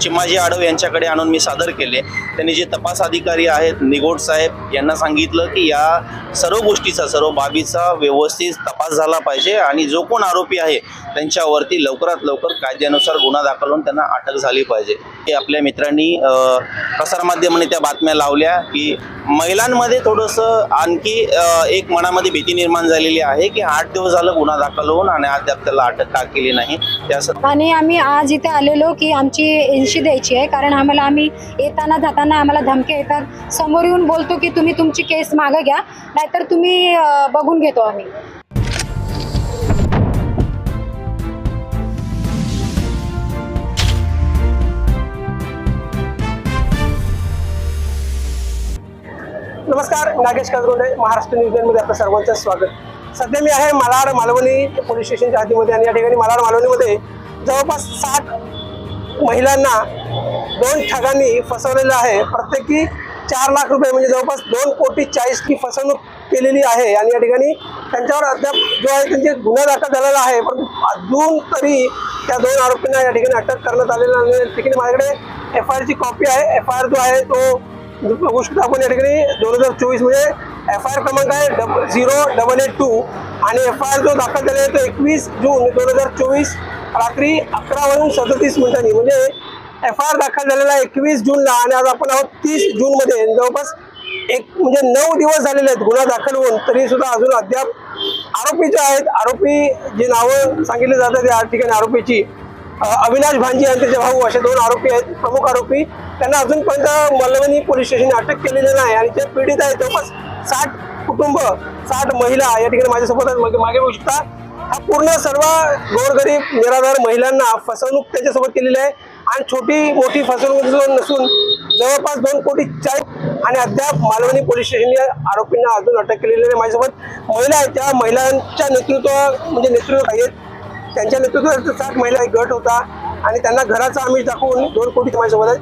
चिमाजी आडव यांच्याकडे आणून मी सादर केले. त्यांनी जे तपास अधिकारी आहेत निगोट साहेब यांना सांगितलं की या सर्व गोष्टीचा सर्व बाबीचा व्यवस्थित तपास झाला पाहिजे आणि जो कोण आरोपी आहे त्यांच्यावरती लवकरात लवकर कायद्यानुसार गुन्हा दाखल होऊन त्यांना अटक झाली पाहिजे. हे आपल्या मित्रांनी प्रसारमाध्यमाने प्रसारमाध्यमांनी त्या बातम्या लावल्या की महिलांमध्ये थोडंसं आणखी एक मनामध्ये भीती निर्माण झालेली आहे की आठ दिवस झालं गुन्हा दाखल होऊन आणि अद्याप त्याला अटक का केली नाही. त्यासाठी आणि आम्ही आज इथे आलेलो की आमची एनशी द्यायची आहे. कारण आम्हाला आम्ही येताना जाताना आम्हाला धमके येतात. समोर येऊन बोलतो की तुम्ही तुमची केस मागं घ्या. नाहीतर तुम्ही बघून घेतो आम्ही. नमस्कार नागेश काजरोडे महाराष्ट्र न्यूजमध्ये आपलं सर्वांचं स्वागत. सध्या मी आहे मालाड मालवणी पोलीस स्टेशनच्या हद्दीमध्ये आणि या ठिकाणी मालाड मालवणीमध्ये जवळपास साठ महिलांना दोन ठगांनी फसवलेलं आहे. प्रत्येकी चार लाख रुपये म्हणजे जवळपास दोन कोटी चाळीस की फसवणूक केलेली आहे आणि या ठिकाणी त्यांच्यावर अद्याप जो आहे त्यांचे गुन्हा दाखल झालेला आहे. पण अजून तरी त्या दोन आरोपींना या ठिकाणी अटक करण्यात आलेलं नाही. ठिकाणी माझ्याकडे एफ आय आरची कॉपी आहे. एफ आय आर जो आहे तो बघू शकतो आपण या ठिकाणी दोन हजार चोवीसमध्ये एफ आय आर क्रमांक आहे double zero double eight two आणि एफ आय आर जो दाखल झालेला आहे तो एकवीस जून दोन हजार चोवीस रात्री अकरा वाजून सदतीस मिनिटांनी म्हणजे एफ आय आर दाखल झालेला आहे एकवीस जूनला आणि आज आपण आहोत तीस जूनमध्ये. जवळपास एक म्हणजे नऊ दिवस झालेले आहेत गुन्हा दाखल होऊन तरी सुद्धा अजून अद्याप आरोपी जे आहेत आरोपी जी नावं सांगितली जातात या ठिकाणी आरोपीची अविनाश भांजी आणि त्याचे भाऊ असे दोन आरोपी आहेत प्रमुख आरोपी. त्यांना अजूनपर्यंत मलवणी पोलीस स्टेशनने अटक केलेली नाही आणि जे पीडित आहेत जवळपास साठ कुटुंब साठ महिला या ठिकाणी माझ्यासोबत मागे मागे बघू शकता. हा पूर्ण सर्व गोरगरीब निराधार महिलांना फसवणूक त्याच्यासोबत केलेली आहे. आणि छोटी मोठी फसवणूक नसून जवळपास दोन कोटी चाळीस आणि अद्याप मालवणी पोलीस स्टेशनने आरोपींना अजून अटक केलेली आहे माझ्यासोबत महिला आहेत. त्या महिलांच्या नेतृत्व म्हणजे नेतृत्व आहेत. त्यांच्या नेतृत्वात साठ महिला एक गट होता आणि त्यांना घराचा आम्ही दाखवून दोन कोटी माझ्यासोबत आहेत.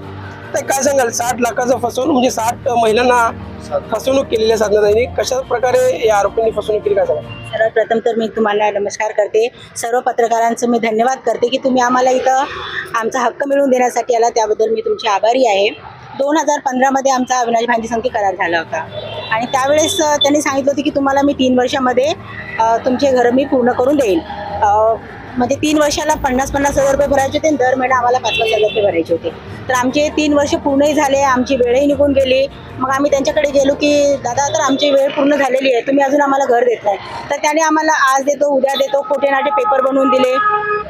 तर काय सांगाल? साठ लाखाचं फसवणूक म्हणजे साठ महिलांना फसवणूक केलेल्या साधनाताईंनी कशा प्रकारे या आरोपींनी फसवणूक केली काय सांगा सर्वप्रथम तर मी तुम्हाला नमस्कार करते. सर्व पत्रकारांचं मी धन्यवाद करते की तुम्ही आम्हाला इथं आमचा हक्क मिळवून देण्यासाठी आला. त्याबद्दल मी तुमची आभारी आहे. दोन हजार पंधरामध्ये आमचा अविनाश भांडी संगती करार झाला होता. आणि त्यावेळेस त्यांनी सांगितलं होतं की तुम्हाला मी तीन वर्षामध्ये तुमचे घरं मी पूर्ण करून देईल. मध्ये तीन वर्षाला पन्नास पन्नास हजार रुपये भरायचे होते आणि दर महिना आम्हाला पाच पाच हजार रुपये भरायचे होते. तर आमचे तीन वर्ष पूर्णही झाले आमची वेळही निघून गेली. मग आम्ही त्यांच्याकडे गेलो की दादा तर आमची वेळ पूर्ण झालेली आहे तुम्ही अजून आम्हाला घर देत नाही. तर त्याने आम्हाला आज देतो उद्या देतो खोटे नाटे पेपर बनवून दिले.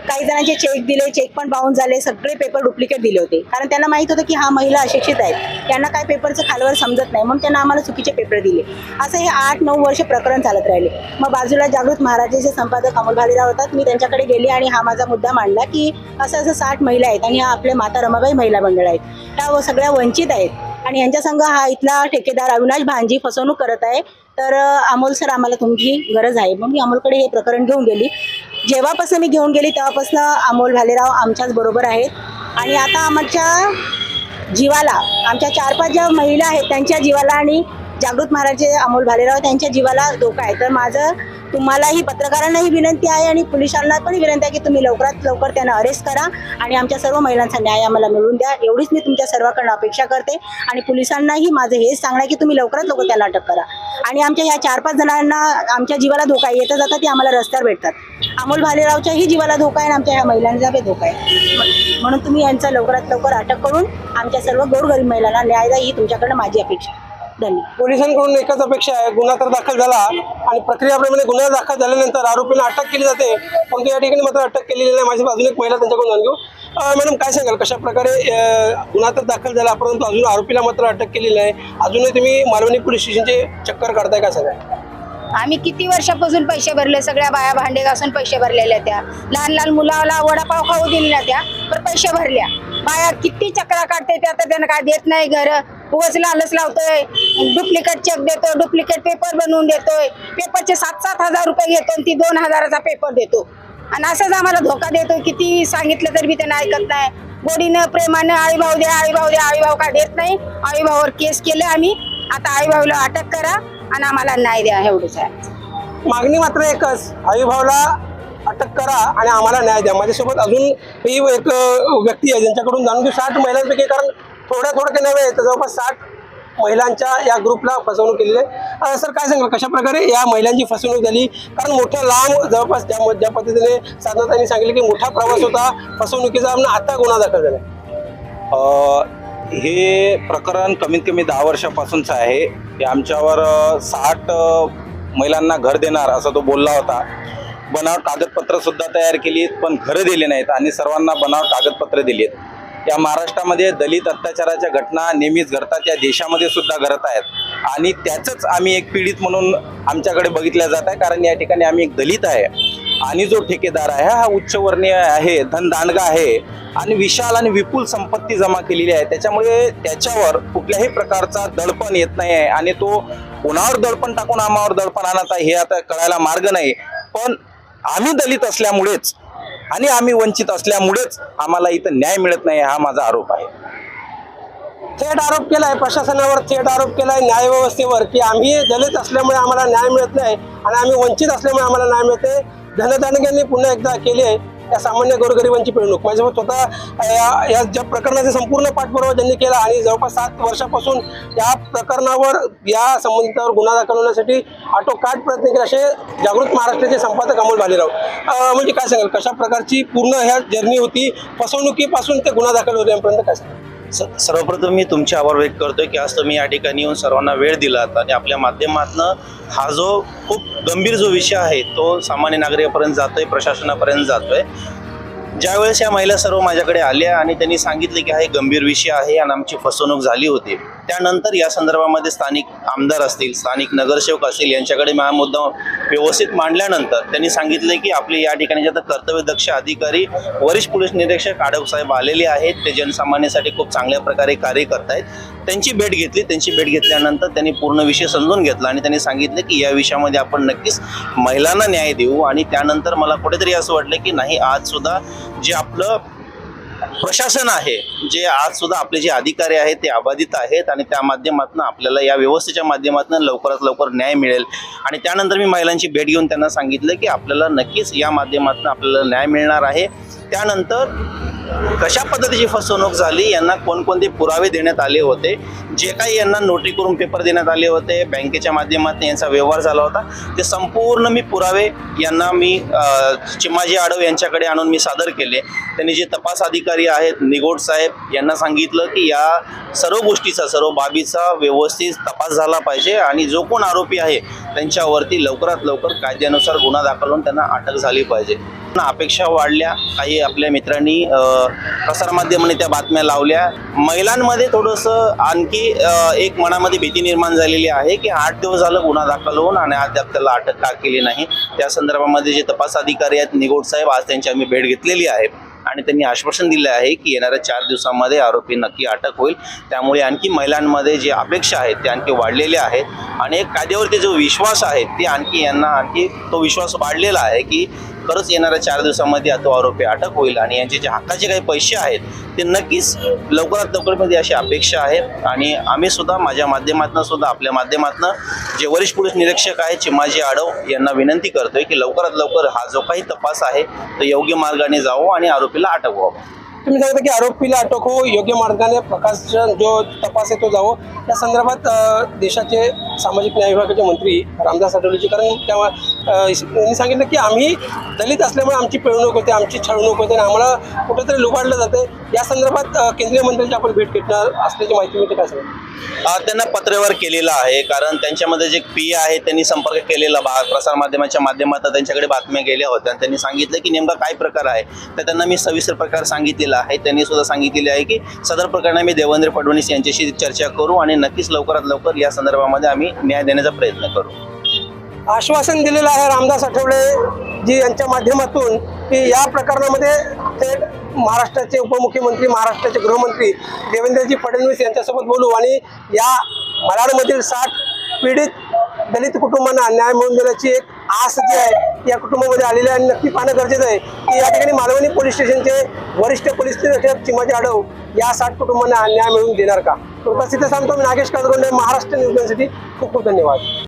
काही जणांचे चेक दिले चेक पण बाउन्स झाले सगळे पेपर डुप्लिकेट दिले होते. कारण त्यांना माहीत होतं की हा महिला अशिक्षित आहेत त्यांना काय पेपरचं खालवर समजत नाही. म्हणून त्यांना आम्हाला चुकीचे पेपर दिले. असं हे आठ नऊ वर्ष प्रकरण चालत राहिले. मग बाजूला जागृत महाराजाचे संपादक अमोल भालेराव होतात. मी त्यांच्याकडे गेले आणि हा माझा मुद्दा मांडला की असं असं साठ महिला आहेत आणि हा आपल्या माता रमाबाई महिला मंडळ आहेत. त्या व- सगळ्या वंचित आहेत. आणि यांच्या संघ हा इथला ठेकेदार अविनाश भांजी फसवणूक करत आहे. तर अमोल सर आम्हाला तुमची गरज आहे. मग मी अमोलकडे हे प्रकरण घेऊन गेली. जेव्हापासून मी घेऊन गेली तेव्हापासून अमोल भालेराव आमच्याच बरोबर आहेत. आणि आता आमच्या जीवाला आमच्या चार पाच ज्या महिला आहेत त्यांच्या जीवाला आणि जागृत महाराज अमोल भालेराव त्यांच्या जीवाला धोका आहे. तर माझं तुम्हालाही पत्रकारांनाही विनंती आहे आणि पोलिसांना पण विनंती आहे की तुम्ही लवकरात लवकर त्यांना अरेस्ट करा आणि आमच्या सर्व महिलांचा न्याय आम्हाला मिळवून द्या. एवढीच मी तुमच्या सर्वांकडून अपेक्षा करते आणि पोलिसांनाही माझं हेच सांगणं आहे की तुम्ही लवकरात लवकर त्यांना अटक करा. आणि आमच्या ह्या चार पाच जणांना आमच्या जीवाला धोका आहे. येता जाता ते आम्हाला रस्त्यावर भेटतात. अमोल भालेरावच्याही जीवाला धोका आहे आणि आमच्या ह्या महिलांचा बी धोका आहे. म्हणून तुम्ही यांचा लवकरात लवकर अटक करून आमच्या सर्व गोरगरीब महिलांना न्याय द्या ही तुमच्याकडनं माझी अपेक्षा पोलिसांकडून एकच अपेक्षा आहे गुन्हा तर दाखल झाला आणि प्रक्रियाप्रमाणे गुन्हा दाखल झाल्यानंतर आरोपींना अटक केली जाते. पण या ठिकाणी मात्र अटक केलेली नाही. माझ्या अजून एक महिला त्यांच्याकडून जाणून घेऊ. मॅडम काय सांगाल? कशा प्रकारे गुन्हा तर दाखल झाला परंतु अजून आरोपीला मात्र अटक केलेली नाही. अजूनही तुम्ही मालवणी पोलीस स्टेशनचे चक्कर काढताय काय सांगाल आम्ही किती वर्षापासून पैसे भरले सगळ्या बाया भांडे घासून पैसे भरलेल्या त्या. लहान लहान मुलाला वडापाव खाऊ दिल्या त्या पण पैसे भरल्या. बाया किती चक्रा काढते त्या तर त्यांना काय देत नाही घर. उगाच लालच लावतोय. डुप्लिकेट चेक देतो डुप्लिकेट पेपर बनवून देतोय. पेपरचे सात सात हजार रुपये घेतो आणि ती दोन हजाराचा पेपर देतो. आणि असंच आम्हाला धोका देतो किती सांगितलं तरी बी त्यांना ऐकत नाही. गोडीनं प्रेमानं आईभाऊ द्या आईभाव द्या आईभाऊ का देत नाही. आई केस केले आम्ही. आता आईभाऊला अटक करा आणि आम्हाला न्याय द्या एवढंच आहे. मागणी मात्र एकच. आयुभावला अटक करा आणि आम्हाला न्याय द्या. माझ्यासोबत अजून ही एक व्यक्ती आहे. ज्यांच्याकडून जाणून घेऊ. साठ महिलांपैकी कारण थोड्या थोडक्या नव्हे तर जवळपास साठ महिलांच्या या ग्रुपला फसवणूक केलेली आहे. सर काय सांगाल? कशा प्रकारे या महिलांची फसवणूक झाली? कारण मोठ्या लांब जवळपास ज्या ज्या पद्धतीने साधनातांनी सांगितले की मोठा प्रवास होता फसवणुकीचा आणि आता गुन्हा दाखल झाला हे प्रकरण कमीत कमी दहा वर्षापासूनचं आहे. हे आमच्यावर साठ महिलांना घर देणार असं तो बोलला होता. बनावट कागदपत्रसुद्धा तयार केली आहेत पण घरं दिली नाहीत आणि सर्वांना बनावट कागदपत्र दिली आहेत या महाराष्ट्रामध्ये दलित अत्याचाराच्या घटना नेहमीच घडतात या देशामध्ये सुद्धा घडत आहेत. आणि त्याचंच आम्ही एक पीडित म्हणून आमच्याकडे बघितल्या जात आहे कारण या ठिकाणी आम्ही एक दलित आहे. आणि जो ठेकेदार आहे हा उच्चवर्णीय आहे धनदांडगा आहे. आणि विशाल आणि विपुल संपत्ती जमा केलेली आहे. त्याच्यामुळे त्याच्यावर कुठल्याही प्रकारचा दडपण येत नाही आहे. आणि तो कोणावर दडपण टाकून आम्हावर दडपण आणत आहे हे आता कळायला मार्ग नाही. पण आम्ही दलित असल्यामुळेच आणि आम्ही वंचित असल्यामुळेच आम्हाला इथं न्याय मिळत नाही हा माझा आरोप आहे. थेट आरोप केलाय प्रशासनावर थेट आरोप केलाय न्यायव्यवस्थेवर की आम्ही दलित असल्यामुळे आम्हाला न्याय मिळत नाही आणि आम्ही वंचित असल्यामुळे आम्हाला न्याय मिळते धनदानग्यांनी पुन्हा एकदा केले आहे या सामान्य गोरगरिबांची पिळवणूक. माझ्यासोबत स्वतः या या ज्या प्रकरणाचा संपूर्ण पाठपुरावा ज्यांनी केला आणि जवळपास सात वर्षापासून या प्रकरणावर या संबंधितावर गुन्हा दाखल होण्यासाठी आटोकाट प्रयत्न केले असे जागृत महाराष्ट्राचे संपादक अमोल भालेराव. म्हणजे काय सांगाल कशा प्रकारची पूर्ण ह्या जर्नी होती फसवणुकीपासून ते गुन्हा दाखल होण्यापर्यंत काय सांगाल? सर्वप्रथम मी तुमचे आभार व्यक्त करतोय की आज तुम्ही या ठिकाणी येऊन सर्वांना वेळ दिलात आणि आपल्या माध्यमातनं हा जो खूप गंभीर जो विषय आहे तो सामान्य नागरिकापर्यंत जातोय प्रशासनापर्यंत जातोय. ज्यावेळेस या महिला सर्व माझ्याकडे आल्या आणि त्यांनी सांगितले की हा एक गंभीर विषय आहे आणि आमची फसवणूक झाली होती त्यानंतर या संदर्भामध्ये स्थानिक आमदार असतील स्थानिक नगरसेवक असतील यांच्याकडे हा मुद्दा व्यवस्थित मांडल्यानंतर त्यांनी सांगितले की आपले या ठिकाणी जे आता कर्तव्यदक्ष अधिकारी वरिष्ठ पोलीस निरीक्षक आडव साहेब आलेले आहेत ते जनसामान्यासाठी खूप चांगल्या प्रकारे कार्य करतायत. त्यांची भेट घेतली त्यांची भेट घेतल्यानंतर त्यांनी पूर्ण विषय समजून घेतला आणि त्यांनी सांगितले की या विषयामध्ये आपण नक्कीच महिलांना न्याय देऊ आणि त्यानंतर मला कुठेतरी असं वाटलं की नाही आज सुद्धा जे आपलं प्रशासन आहे जे आज सुद्धा आपले जे अधिकारी आहेत ते अबाधित आहेत आणि त्या माध्यमातून आपल्याला या व्यवस्थेच्या माध्यमातून लवकरात लवकर न्याय मिळेल. आणि त्यानंतर मी महिलांची भेट घेऊन त्यांना सांगितलं की आपल्याला नक्कीच या माध्यमातून आपल्याला न्याय मिळणार आहे. त्यानंतर कशा पद्धतीची फसवणूक झाली यांना कोणकोणते पुरावे देण्यात आले होते जे काही यांना नोटरी करून पेपर देण्यात आले होते बँकेच्या माध्यमातून यांचा व्यवहार झाला होता ते संपूर्ण मी पुरावे यांना मी चिमाजी आडव यांच्याकडे आणून मी सादर केले. त्यांनी जे तपास अधिकारी आहेत निगोड साहेब यांना सांगितलं की या सर्व गोष्टीचा सर्व बाबीचा व्यवस्थित तपास झाला पाहिजे आणि जो कोण आरोपी आहे त्यांच्यावरती लवकरात लवकर कायद्यानुसार गुन्हा दाखल होऊन त्यांना अटक झाली पाहिजे. अपेक्षा वाढल्या काही आपल्या मित्रांनी प्रसारमाध्यमांनी त्या बातम्या लावल्या. महिलांमध्ये थोडंसं आणखी एक मनामध्ये भीती निर्माण झालेली आहे की आठ दिवस झालं गुन्हा दाखल होऊन आणि अद्याप त्याला अटक का केली नाही. त्या संदर्भामध्ये जे तपास अधिकारी आहेत निगोड साहेब आज त्यांची आम्ही भेट घेतलेली आहे. आणि त्यांनी आश्वासन दिले आहे की येणाऱ्या चार दिवसामध्ये आरोपी नक्की अटक होईल. त्यामुळे आणखी महिलांमध्ये जे अपेक्षा आहेत ते आणखी वाढलेल्या आहेत. आणि एक कायद्यावरती जो विश्वास आहे ते आणखी यांना आणखी तो विश्वास वाढलेला आहे की खरंच येणाऱ्या चार दिवसामध्ये तो आरोपी अटक होईल आणि यांचे जे हक्काचे काही पैसे आहेत ते नक्कीच लवकरात लवकरमध्ये अशी अपेक्षा आहे. आणि आम्ही सुद्धा माझ्या माध्यमातून सुद्धा आपल्या माध्यमातून जे वरिष्ठ पोलीस निरीक्षक आहेत चिमाजी आडव यांना विनंती करतोय की लवकरात लवकर हा जो काही तपास आहे तो योग्य मार्गाने जावो आणि आरोपीला अटक व्हावं. तुम्ही सांगता की आरोपीला अटक हो योग्य मार्गाने प्रकाशन जो तपास आहे तो जावो. या संदर्भात देशाचे सामाजिक न्याय विभागाचे मंत्री रामदास आठवलेजी कारण तेव्हा त्यांनी सांगितलं की आम्ही दलित असल्यामुळे आमची पिळवणूक होते आमची छळवणूक होते आणि आम्हाला कुठेतरी लुबाडलं जाते. या संदर्भात केंद्रीय मंत्र्यांची आपण भेट घेतणार असल्याची माहिती मिळते काय सांगा त्यांना पत्रव्यवहार केलेला आहे कारण त्यांच्यामध्ये जे पी आहे त्यांनी संपर्क केलेला प्रसारमाध्यमाच्या माध्यमातून त्यांच्याकडे बातम्या गेल्या होत्या. आणि त्यांनी सांगितलं की नेमका काय प्रकार आहे तर त्यांना मी सविस्तर प्रकार सांगितलेला आहे. त्यांनी सुद्धा सांगितलेले आहे की सदर प्रकरणात मी देवेंद्र फडणवीस यांच्याशी चर्चा करू आणि नक्कीच लवकरात लवकर या संदर्भामध्ये आम्ही न्याय देण्याचा प्रयत्न करू. आश्वासन दिलेलं आहे रामदास आठवले जी यांच्या माध्यमातून की या प्रकरणामध्ये थेट महाराष्ट्राचे उपमुख्यमंत्री महाराष्ट्राचे गृहमंत्री देवेंद्रजी फडणवीस यांच्यासोबत बोलू आणि या मराठमधील साठ पीडित दलित कुटुंबांना न्याय मिळवून देण्याची एक आस जी आहे या कुटुंबामध्ये आलेली आहे आणि नक्की पाहणं गरजेचं आहे की या ठिकाणी मालवणी पोलीस स्टेशनचे वरिष्ठ पोलीस निरीक्षक चिमाजी आढव या साठ कुटुंबांना न्याय मिळवून देणार का? कृपया तिथे सांगतो मी नागेश काजगोंडे महाराष्ट्र न्यूजसाठी खूप खूप धन्यवाद.